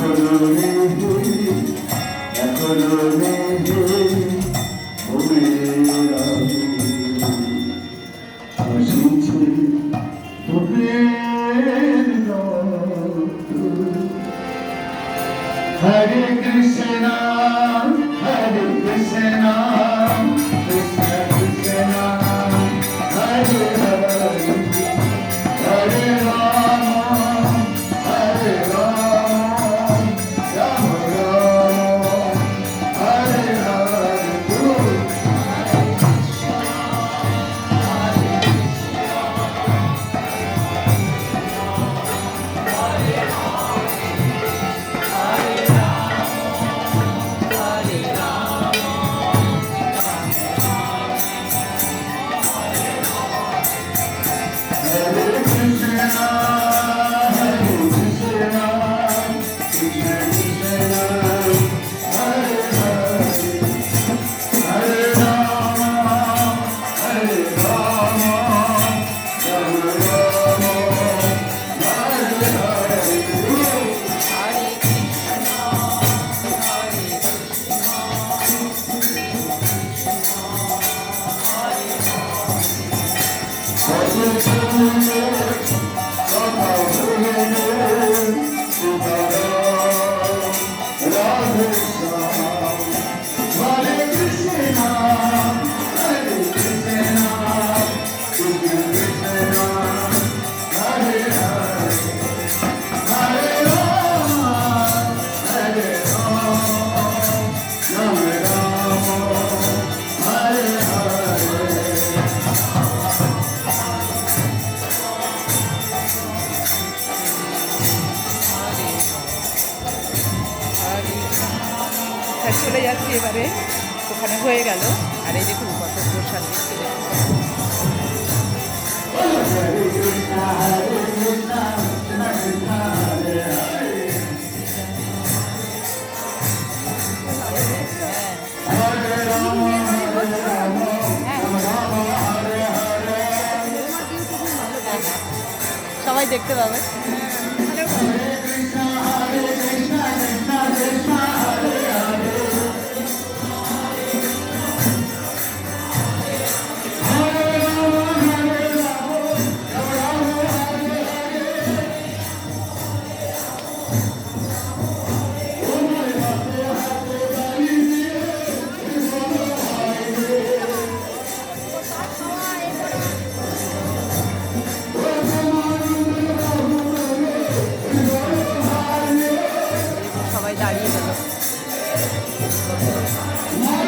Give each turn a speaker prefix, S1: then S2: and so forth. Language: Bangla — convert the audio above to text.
S1: এখনও নেই এখনও নেই।
S2: Sevgili চলে যাচ্ছি এবারে। ওখানে হয়ে গেল। আর এই দেখুন কত প্রসাদ দিচ্ছে। সবাই দেখতে পাবে। 와.